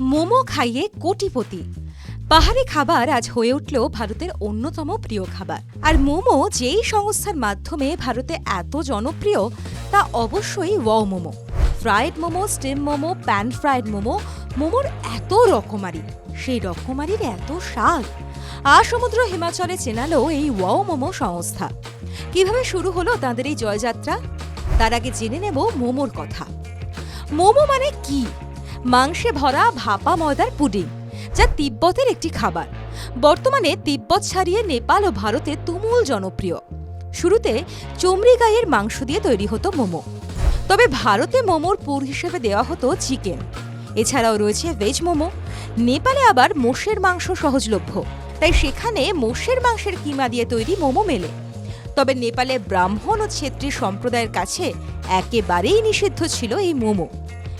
মোমো খাইয়ে কোটিপতি। পাহাড়ি খাবার আজ হয়ে উঠল ভারতের অন্যতম প্রিয় খাবার। আর মোমো যেই সংস্থার মাধ্যমে ভারতে এত জনপ্রিয়, তা অবশ্যই wow momo. Fried momo, steam momo, pan fried momo, মোমোর এত রকমারি, সেই রকমারির এত স্বাদ। আসমুদ্র হিমাচলে চেনালো এই ওয়াও মোমো সংস্থা। কীভাবে শুরু হলো তাদের এই জয়যাত্রা? তার আগে জেনে নেব মোমোর কথা। মোমো মানে কি? মাংসে ভরা ভাপা ময়দার পুডিং, যা তিব্বতের একটি খাবার। বর্তমানে তিব্বত ছাড়িয়ে নেপাল ও ভারতে তুমুল জনপ্রিয়। শুরুতে চমড়ি গায়ের মাংস দিয়ে তৈরি হতো মোমো। তবে ভারতে মোমোর পুর হিসেবে দেওয়া হতো চিকেন। এছাড়াও রয়েছে ভেজ মোমো। নেপালে আবার মোষের মাংস সহজলভ্য, তাই সেখানে মোষের মাংসের কিমা দিয়ে তৈরি মোমো মেলে। তবে নেপালে ব্রাহ্মণ ও ছেত্রী সম্প্রদায়ের কাছে একেবারেই নিষিদ্ধ ছিল এই মোমো।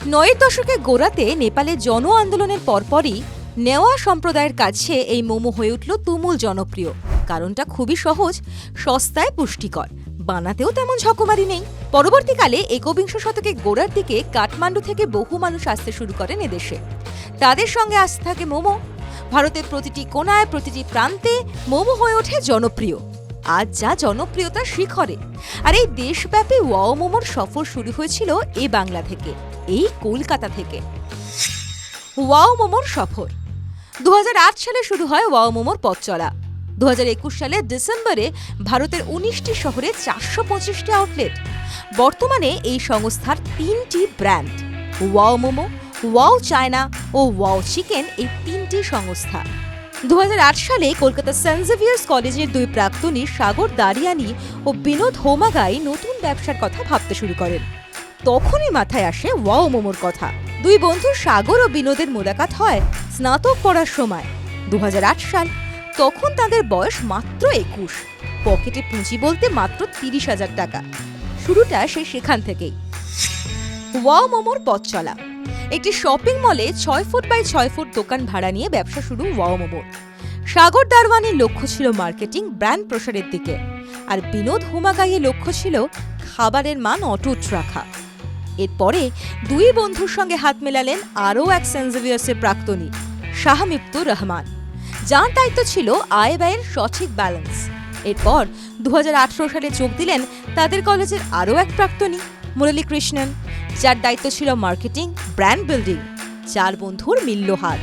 নয়ের দশকে গোড়াতে নেপালে জন আন্দোলনের পরপরই নেওয়া সম্প্রদায়ের কাছে এই মোমো হয়ে উঠল তুমুল জনপ্রিয়। কারণটা খুবই সহজ, সস্তায় পুষ্টিকর। বানাতেও তেমন ঝকমারি নেই। পরবর্তীকালে একবিংশ শতকে গোড়ার দিকে কাঠমান্ডু থেকে বহু মানুষ আসতে শুরু করেন এদেশে। তাদের সঙ্গে আসতে থাকে মোমো। ভারতের প্রতিটি কোনায়, প্রতিটি প্রান্তে মোমো হয়ে ওঠে জনপ্রিয়। আজ যা জনপ্রিয়তার শিখরে। আর এই দেশব্যাপী ওয়াও মোমোর সফর শুরু হয়েছিল এ বাংলা থেকে, এই কলকাতা থেকে। ওয়াও মোমোর সফর। দু হাজার আট সালে শুরু হয় ওয়াও মোমোর পথ চলা। দু সালে ডিসেম্বরে ভারতের উনিশটি শহরে চারশো পঁচিশটি আউটলেট। বর্তমানে এই সংস্থার তিনটি brand, wow momo, wow China ও ওয়াও চিকেন এই তিনটি সংস্থা। দু হাজার আট সালে কলকাতা সেন্ট জেভিয়ার্স কলেজের দুই প্রাক্তনী সাগর দারিয়ানি ও বিনোদ হোমাগাই নতুন ব্যবসার কথা ভাবতে শুরু করেন। তখনই মাথায় আসে ওয়াও মোমোর কথা। দুই বন্ধু সাগর ও বিনোদের মোলাকাত হয় স্নাতক পড়ার সময়। দু হাজার আট সাল, তখন তাদের বয়স মাত্র একুশ। পকেটে পুঁজি বলতে মাত্র তিরিশ হাজার টাকা। শুরুটা সে সেখান থেকেই। ওয়াও মোমোর পথ চলা। একটি শপিং মলে ছয় ফুট বাই ছয় ফুট দোকান ভাড়া নিয়ে ব্যবসা শুরু ওয়াও সাগর দারওয়ানের লক্ষ্য ছিল মার্কেটিং ব্র্যান্ড প্রসারের দিকে। আর বিনোদ হুমাগাইয়ের লক্ষ্য ছিল খাবারের মান অটুট রাখা। এরপরে দুই বন্ধুর সঙ্গে হাত মেলালেন আরও এক সেন্সেভিয়ার্সের প্রাক্তনী শাহমিপ্তুর রহমান। যার দায়িত্ব ছিল আয় ব্যয়ের সঠিক ব্যালেন্স এরপর দু হাজার আঠারো সালে যোগ দিলেন তাদের কলেজের আরও এক প্রাক্তনী মুরলী কৃষ্ণন যার দায়িত্ব ছিল মার্কেটিং, ব্র্যান্ড বিল্ডিং। চার বন্ধুর মিলল হাত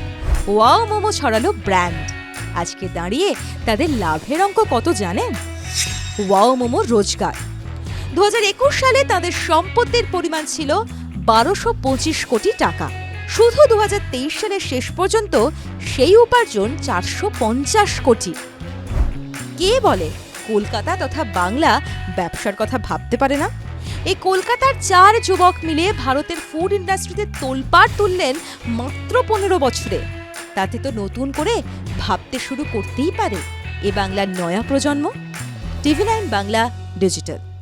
ওয়াও, মোমো ছড়ালো ব্র্যান্ড। আজকে দাঁড়িয়ে তাদের লাভের অঙ্ক কত জানেন? ওয়াও, মোমো রোজগার। দু হাজার একুশ সালে তাদের সম্পত্তির পরিমাণ ছিল বারোশো পঁচিশ কোটি টাকা। শুধু দু হাজার তেইশ সালের শেষ পর্যন্ত সেই উপার্জন চারশো পঞ্চাশ কোটি। কে বলে? কলকাতা তথা বাংলা ব্যবসার কথা ভাবতে পারে না? এই কলকাতার চার যুবক মিলে ভারতের ফুড ইন্ডাস্ট্রিতে তোলপাড় তুললেন মাত্র পনেরো বছরে। তাতে তো নতুন করে ভাবতে শুরু করতেই পারে এ বাংলার নয়া প্রজন্ম। TV nine Bangla digital.